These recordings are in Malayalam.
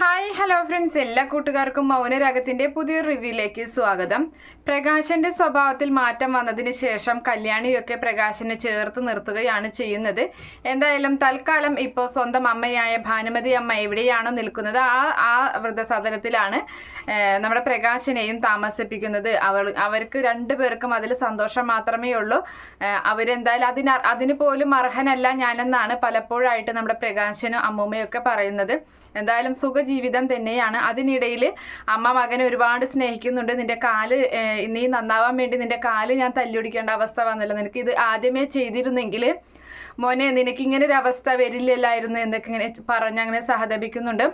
Hi hello friends. എല്ലാ കൂട്ടുകാർക്കും മൗനരാഗത്തിന്റെ പുതിയൊരു റിവ്യൂയിലേക്ക് സ്വാഗതം. പ്രകാശന്റെ സ്വഭാവത്തിൽ മാറ്റം വന്നതിന് ശേഷം കല്യാണിയൊക്കെ പ്രകാശനെ ചേർത്ത് നിർത്തുകയാണ് ചെയ്യുന്നത്. എന്തായാലും തൽക്കാലം ഇപ്പോൾ സ്വന്തം അമ്മയായ ഭാനുമതി അമ്മ എവിടെയാണോ നിൽക്കുന്നത്? ആ ആ വൃദ്ധസദനത്തിലാണ് നമ്മുടെ പ്രകാശനെയും താമസിപ്പിക്കുന്നത്. അവൾ അവർക്ക് രണ്ടുപേർക്കും അതിൽ സന്തോഷം മാത്രമേ ഉള്ളൂ. അവരെന്തായാലും അതിന് അതിന് പോലും അർഹനല്ല ഞാനെന്നാണ് പലപ്പോഴായിട്ട് നമ്മുടെ പ്രകാശനും അമ്മൂമ്മയൊക്കെ പറയുന്നത്. എന്തായാലും സുഖജീവിതം തന്നെയാണ്. അതിനിടയിൽ അമ്മ മകനെ ഒരുപാട് സ്നേഹിക്കുന്നുണ്ട്. നിന്റെ കാൽ നീ നന്നാവാൻ വേണ്ടി നിന്റെ കാൽ ഞാൻ തല്ലിയൊടിക്കേണ്ട അവസ്ഥ വന്നല്ലോ. നിനക്ക് ഇത് ആദ്യമേ ചെയ്തിരുന്നെങ്കിൽ മോനെ നിനക്ക് ഇങ്ങനെ ഒരു അവസ്ഥ വരില്ലല്ലായിരുന്നു എന്നൊക്കെ ഇങ്ങനെ പറഞ്ഞ് അങ്ങനെ സഹതപിക്കുന്നുണ്ട്.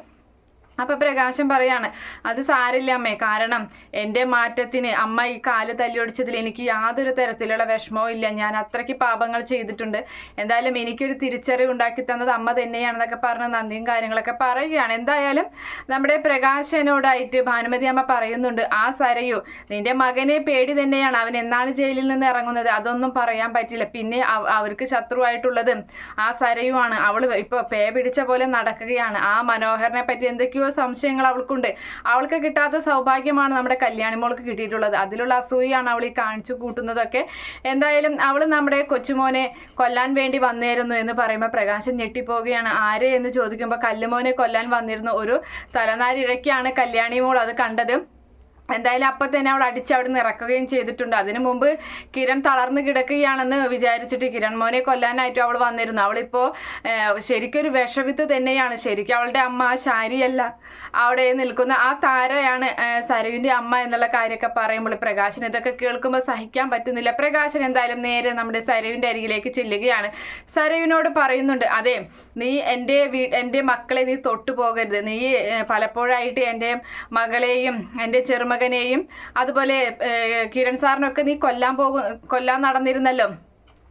അപ്പൊ പ്രകാശം പറയാണ് അത് സാരില്ല അമ്മേ. കാരണം എന്റെ മാറ്റത്തിന് അമ്മ ഈ കാൽ തല്ലിയൊടിച്ചതിൽ എനിക്ക് യാതൊരു തരത്തിലുള്ള വിഷമവും ഇല്ല. ഞാൻ അത്രയ്ക്ക് പാപങ്ങൾ ചെയ്തിട്ടുണ്ട്. എന്തായാലും എനിക്കൊരു തിരിച്ചറിവ് ഉണ്ടാക്കി തന്നത് അമ്മ തന്നെയാണെന്നൊക്കെ പറഞ്ഞ് നന്ദിയും കാര്യങ്ങളൊക്കെ പറയുകയാണ്. എന്തായാലും നമ്മുടെ പ്രകാശനോടായിട്ട് ഭാനുമതി അമ്മ പറയുന്നുണ്ട് ആ സരയു നിന്റെ മകനെ പേടി തന്നെയാണ്. അവൻ എന്നാണ് ജയിലിൽ നിന്ന് ഇറങ്ങുന്നത്? അതൊന്നും പറയാൻ പറ്റില്ല. പിന്നെ അവ- അവർക്ക് ശത്രുവായിട്ടുള്ളത് ആ സരയുമാണ് അവൾ ഇപ്പൊ പേ പിടിച്ച പോലെ നടക്കുകയാണ്. ആ മനോഹരനെ പറ്റി എന്തൊക്കെയോ സംശയങ്ങൾ അവൾക്കുണ്ട്. അവൾക്ക് കിട്ടാത്ത സൗഭാഗ്യമാണ് നമ്മുടെ കല്യാണി മോൾക്ക് കിട്ടിയിട്ടുള്ളത്. അതിലുള്ള അസൂയാണ് അവൾ ഈ കാണിച്ചു കൂട്ടുന്നതൊക്കെ. എന്തായാലും അവൾ നമ്മുടെ കൊച്ചുമോനെ കൊല്ലാൻ വേണ്ടി വന്നിരുന്നു എന്ന് പറയുമ്പോൾ പ്രകാശം ഞെട്ടിപ്പോവുകയാണ്. ആര് എന്ന് ചോദിക്കുമ്പോൾ കല്ലുമോനെ കൊല്ലാൻ വന്നിരുന്ന. ഒരു തലനാരിഴയ്ക്കാണ് കല്യാണി മോൾ അത് കണ്ടത്. എന്തായാലും അപ്പം തന്നെ അവൾ അടിച്ച് അവിടെ നിന്ന് ഇറക്കുകയും ചെയ്തിട്ടുണ്ട്. അതിനു മുമ്പ് കിരൺ തളർന്നു കിടക്കുകയാണെന്ന് വിചാരിച്ചിട്ട് കിരൺ മോനെ കൊല്ലാനായിട്ട് അവൾ വന്നിരുന്നു. അവളിപ്പോൾ ശരിക്കൊരു വിഷവിത്ത് തന്നെയാണ്. ശരിക്കും അവളുടെ അമ്മ ശാരിയല്ല. അവിടെ നിൽക്കുന്ന ആ താരയാണ് സരുവിന്റെ അമ്മ എന്നുള്ള കാര്യമൊക്കെ പറയുമ്പോൾ പ്രകാശൻ ഇതൊക്കെ കേൾക്കുമ്പോൾ സഹിക്കാൻ പറ്റുന്നില്ല. പ്രകാശൻ എന്തായാലും നേരെ നമ്മുടെ സരുവിന്റെ അരികിലേക്ക് ചെല്ലുകയാണ്. സരുവിനോട് പറയുന്നുണ്ട് അതെ നീ എന്റെ വീ എന്റെ മക്കളെ നീ തൊട്ടു പോകരുത് നീ പലപ്പോഴായിട്ട് എന്റെ മകളെയും എന്റെ ചെറുമകനെയും അതുപോലെ കിരൺ സാറിനൊക്കെ നീ കൊല്ലാൻ പോകും കൊല്ലാൻ നടന്നിരുന്നല്ലോ.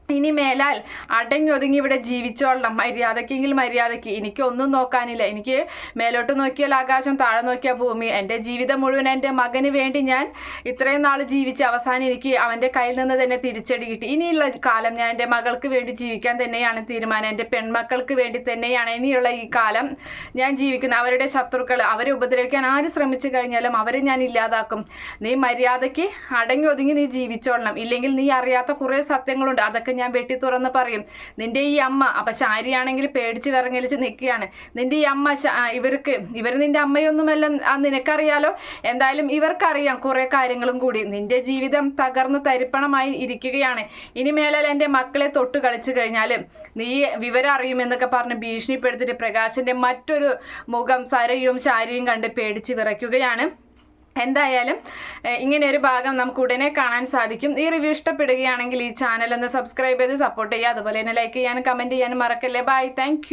ഇനി മേലാൽ അടങ്ങി ഒതുങ്ങി ഇവിടെ ജീവിച്ചോളണം. മര്യാദക്കെങ്കിൽ മര്യാദയ്ക്ക്. എനിക്ക് ഒന്നും നോക്കാനില്ല. എനിക്ക് മേലോട്ട് നോക്കിയാൽ ആകാശം താഴെ നോക്കിയാൽ ഭൂമി. എന്റെ ജീവിതം മുഴുവൻ എന്റെ മകന് വേണ്ടി ഞാൻ ഇത്രയും നാൾ ജീവിച്ച് അവസാനം എനിക്ക് അവന്റെ കയ്യിൽ നിന്ന് തന്നെ തിരിച്ചടി കിട്ടി. ഇനിയുള്ള കാലം ഞാൻ എന്റെ മകൾക്ക് വേണ്ടി ജീവിക്കാൻ തന്നെയാണ് തീരുമാനം. എന്റെ പെൺമക്കൾക്ക് വേണ്ടി തന്നെയാണ് ഇനിയുള്ള ഈ കാലം ഞാൻ ജീവിക്കുന്നത്. അവരുടെ ശത്രുക്കൾ അവരെ ഉപദ്രവിക്കാൻ ആര് ശ്രമിച്ചു കഴിഞ്ഞാലും അവരെ ഞാൻ ഇല്ലാതാക്കും. നീ മര്യാദയ്ക്ക് അടങ്ങി ഒതുങ്ങി നീ ജീവിച്ചോളണം. ഇല്ലെങ്കിൽ നീ അറിയാത്ത കുറേ സത്യങ്ങളുണ്ട്. അതൊക്കെ ഞാൻ വെട്ടി തുറന്ന് പറയും നിന്റെ ഈ അമ്മ അപ്പൊ ശാരിയാണെങ്കിൽ പേടിച്ച് വിറങ്ങലിച്ച് നിൽക്കുകയാണ്. നിന്റെ ഈ അമ്മ ഇവർക്ക് ഇവർ നിന്റെ അമ്മയൊന്നുമല്ല നിനക്കറിയാലോ? എന്തായാലും ഇവർക്കറിയാം കുറെ കാര്യങ്ങളും കൂടി. നിന്റെ ജീവിതം തകർന്ന് തരിപ്പണമായി ഇരിക്കുകയാണ്. ഇനി മേലാൽ എന്റെ മക്കളെ തൊട്ട് കളിച്ചു കഴിഞ്ഞാൽ നീ വിവരം അറിയുമെന്നൊക്കെ പറഞ്ഞ് ഭീഷണിപ്പെടുത്തിട്ട് പ്രകാശിന്റെ മറ്റൊരു മുഖം സരയും ശാരിയും കണ്ട് പേടിച്ച് വിറയ്ക്കുകയാണ്. എന്തായാലും ഇങ്ങനെ ഒരു ഭാഗം നമുക്ക് ഉടനെ കാണാൻ സാധിക്കും. ഈ റിവ്യൂ ഇഷ്ടപ്പെടുകയാണെങ്കിൽ ഈ ചാനൽ ഒന്ന് സബ്സ്ക്രൈബ് ചെയ്ത് സപ്പോർട്ട് ചെയ്യുക. അതുപോലെ തന്നെ ലൈക്ക് ചെയ്യാനും കമന്റ് ചെയ്യാനും മറക്കല്ലേ. Bye thank